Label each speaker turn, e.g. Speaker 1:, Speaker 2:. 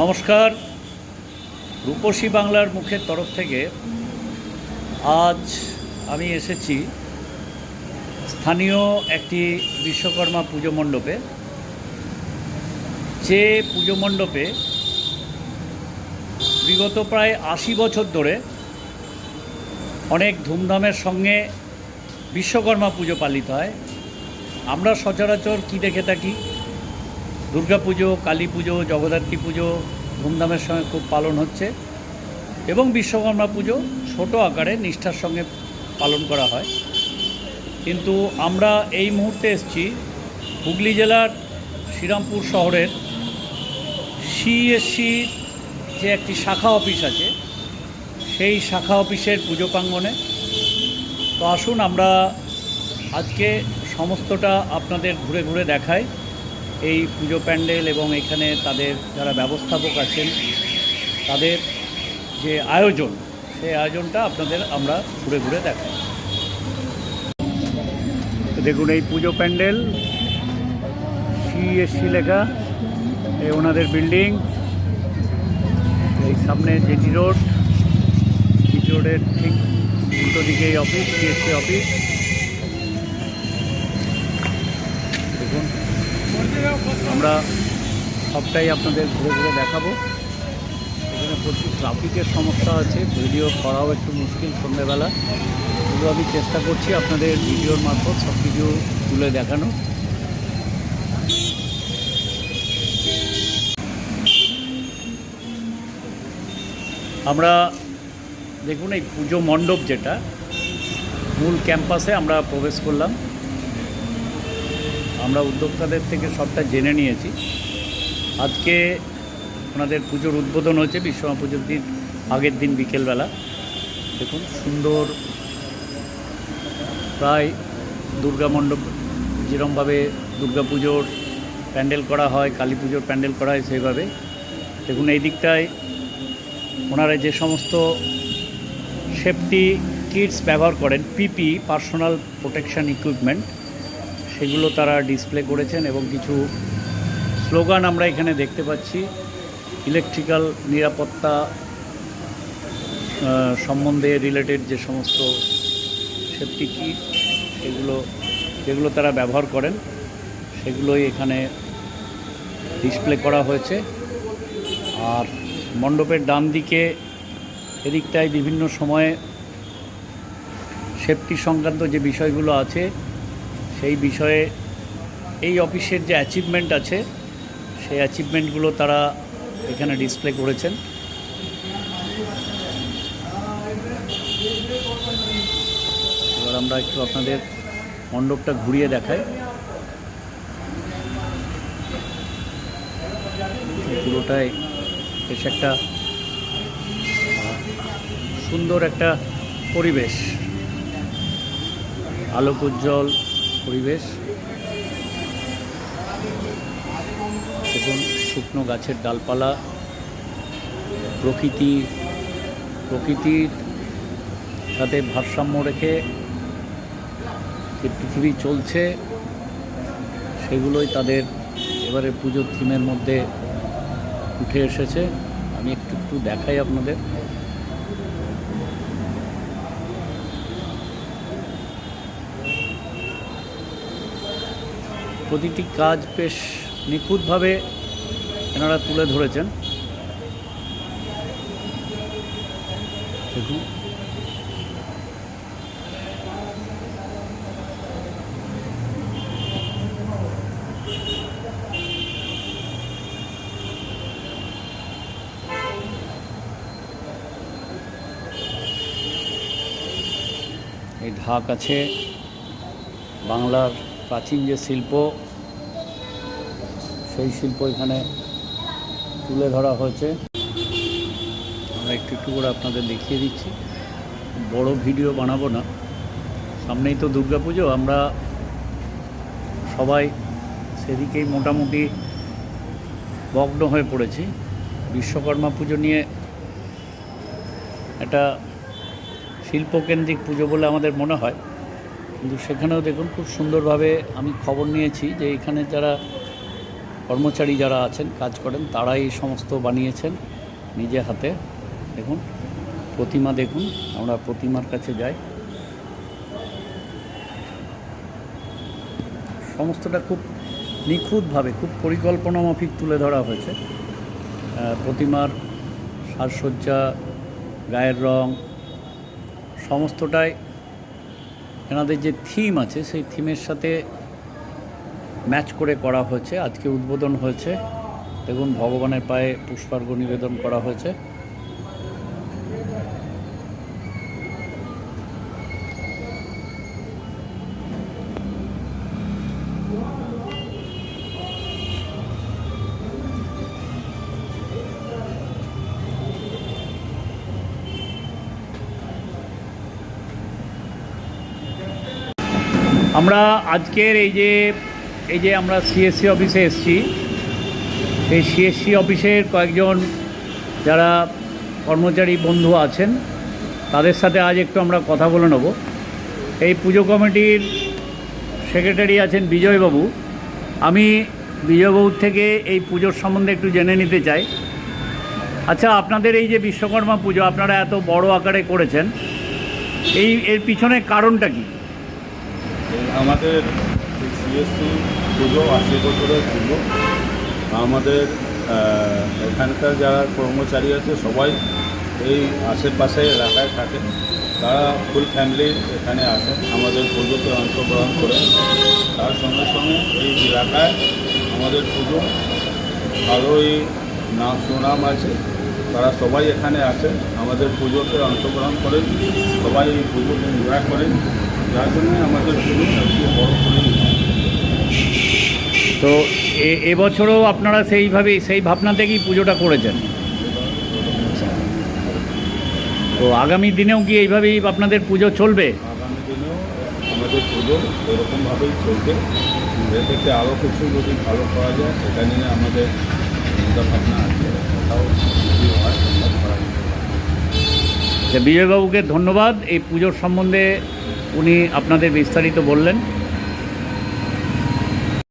Speaker 1: নমস্কার। রূপসী বাংলার মুখের তরফ থেকে আজ আমি এসেছি স্থানীয় একটি বিশ্বকর্মা পুজো মণ্ডপে। যে পুজো মণ্ডপে বিগত প্রায় আশি বছর ধরে অনেক ধুমধামের সঙ্গে বিশ্বকর্মা পুজো পালিত হয়। আমরা সচরাচর কী দেখে থাকি? দুর্গা পুজো, কালী পুজো, জগদ্ধাত্রী পুজো ধুমধামের সঙ্গে খুব পালন হচ্ছে এবং বিশ্বকর্মা পুজো ছোট আকারে নিষ্ঠার সঙ্গে পালন করা হয়। কিন্তু আমরা এই মুহূর্তে এসেছি হুগলি জেলার শ্রীরামপুর শহরের সিএসসি যে একটি শাখা অফিস আছে, সেই শাখা অফিসের পুজো প্রাঙ্গণে। তো আসুন আমরা আজকে সমস্তটা আপনাদের ঘুরে ঘুরে দেখাই। এই পুজো প্যান্ডেল এবং এখানে তাদের যারা ব্যবস্থাপক আছেন, তাদের যে আয়োজন, সেই আয়োজনটা আপনাদের আমরা ঘুরে ঘুরে দেখাই দেখুন, এই পুজো প্যান্ডেল সিএসসি লেখা, এই ওনাদের বিল্ডিং, এই সামনে জেটি রোড, জিটি রোডের ঠিক উল্টো দিকে অফিস সিএসসি অফিস। আমরা সবটাই আপনাদের ঘুরে ঘুরে দেখাবো। এখানে প্রচুর ট্রাফিকের সমস্যা আছে ভিডিও করাও একটু মুশকিল সন্ধ্যেবেলা। তবু আমি চেষ্টা করছি আপনাদের ভিডিওর মারফত সব কিছু তুলে দেখানো আমরা দেখুন এই পুজো মণ্ডপ যেটা, মূল ক্যাম্পাসে আমরা প্রবেশ করলাম। আমরা উদ্যোক্তাদের থেকে সবটা জেনে নিয়েছি। আজকে ওনাদের পুজোর উদ্বোধন হয়েছে বিশ্বকর্মা পুজোর দিন, আগের দিন বিকেলবেলা। দেখুন, সুন্দর প্রায় দুর্গা মণ্ডপ, যেরমভাবে দুর্গা পুজোর প্যান্ডেল করা হয়, কালী পুজোর প্যান্ডেল করা হয় সেইভাবে। দেখুন, এই দিকটায় ওনারা যে সমস্ত সেফটি কিটস ব্যবহার করেন, পিপি, পার্সোনাল প্রোটেকশন ইকুইপমেন্ট সেগুলো তারা ডিসপ্লে করেছেন এবং কিছু স্লোগান আমরা এখানে দেখতে পাচ্ছি। ইলেকট্রিক্যাল নিরাপত্তা সম্বন্ধে রিলেটেড যে সমস্ত সেফটি কিট সেগুলো যেগুলো তারা ব্যবহার করেন, সেগুলোই এখানে ডিসপ্লে করা হয়েছে। আর মণ্ডপের ডান দিকে এদিকটায় বিভিন্ন সময়ে সেফটি সংক্রান্ত যে বিষয়গুলো আছে সেই বিষয়ে এই অফিসের যে অ্যাচিভমেন্ট আছে, সেই অ্যাচিভমেন্টগুলো তারা এখানে ডিসপ্লে করেছেন। এবার আমরা একটু আপনাদের মণ্ডপটা ঘুরিয়ে দেখাই। পুরোটাই বেশ একটা, সুন্দর একটা পরিবেশ। আলোক উজ্জ্বল পরিবেশ। দেখুন, শুকনো গাছের ডালপালা। প্রকৃতি, প্রকৃতির সাথে ভারসাম্য রেখে যে পৃথিবী চলছে, সেগুলোই তাদের এবারে পুজোর থিমের মধ্যে উঠে এসেছে। আমি একটু একটু দেখাই আপনাদের। প্রতিটি কাজ বেশ নিখুঁতভাবে এনারা তুলে ধরেছেন। দেখুন। এই ঢাক আছে বাংলার প্রাচীন যে শিল্প, সেই শিল্প এখানে তুলে ধরা হয়েছে। আমরা একটু একটু করে আপনাদের দেখিয়ে দিচ্ছি। বড় ভিডিও বানাবো না। সামনেই তো পুজো আমরা সবাই সেদিকেই মোটামুটি মগ্ন হয়ে পড়েছি। বিশ্বকর্মা পুজো নিয়ে একটা শিল্পকেন্দ্রিক পুজো বলে আমাদের মনে হয়। কিন্তু সেখানেও দেখুন খুব সুন্দরভাবে আমি খবর নিয়েছি যে এখানে যারা কর্মচারী যারা আছেন, কাজ করেন, তারাই এই সমস্ত বানিয়েছেন নিজে হাতে। দেখুন, প্রতিমা দেখুন, আমরা প্রতিমার কাছে যাই। সমস্তটা খুব নিখুঁতভাবে, খুব পরিকল্পনা মাফিক তুলে ধরা হয়েছে। প্রতিমার সাজসজ্জা, গায়ের রং, সমস্তটাই এনাদের যে থিম আছে, সেই থিমের সাথে ম্যাচ করে করা হয়েছে। আজকে উদ্বোধন হয়েছে। দেখুন, ভগবানের পায়ে পুষ্পার্ঘ নিবেদন করা হয়েছে। আমরা আজকের এই যে এই যে আমরা সিএসসি অফিসে এসেছি, সেই সিএসসি অফিসের কয়েকজন যারা কর্মচারী বন্ধু আছেন, তাদের সাথে আজ একটু আমরা কথা বলে নেব। এই পুজো কমিটির সেক্রেটারি আছেন বিজয়বাবু। আমি বিজয়বাবুর থেকে এই পুজোর সম্বন্ধে একটু জেনে নিতে চাই। আচ্ছা আপনাদের এই যে বিশ্বকর্মা পুজো, আপনারা এত বড় আকারে করেছেন, এই, এর পিছনে কারণটা কি?
Speaker 2: আমাদের সিএসসি পুজো আশি বছরের পুজো। আমাদের এখানকার যারা কর্মচারী আছে সবাই এই আশেপাশে এলাকায় থাকে। তারা ফুল ফ্যামিলি এখানে আসেন আমাদের পুজোতে অংশগ্রহণ করেন তার সঙ্গে সঙ্গে এই এলাকায় আমাদের পুজো ভালোই নাম সুনাম আছে। তারা সবাই এখানে আসেন আমাদের পুজোতে অংশগ্রহণ করেন সবাই এই পুজোকে এনজয় করেন যার জন্য আমাদের পুজো সবচেয়ে বড় করে
Speaker 1: তো এ- এবছরও আপনারা সেইভাবেই সেই ভাবনা থেকেই পুজোটা করেছেন? তো আগামী দিনেও কি এইভাবেই আপনাদের পুজো চলবে?
Speaker 2: আগামী দিনেও আমাদের পুজো এরকমভাবেই চলবে। এর থেকে আরও কিছু যদি ভালো করা যায় সেটা নিয়ে আমাদের চিন্তা ভাবনা আছে। পারে।
Speaker 1: বিজয়বাবুকে ধন্যবাদ এই পুজোর সম্বন্ধে উনি আপনাদের বিস্তারিত বললেন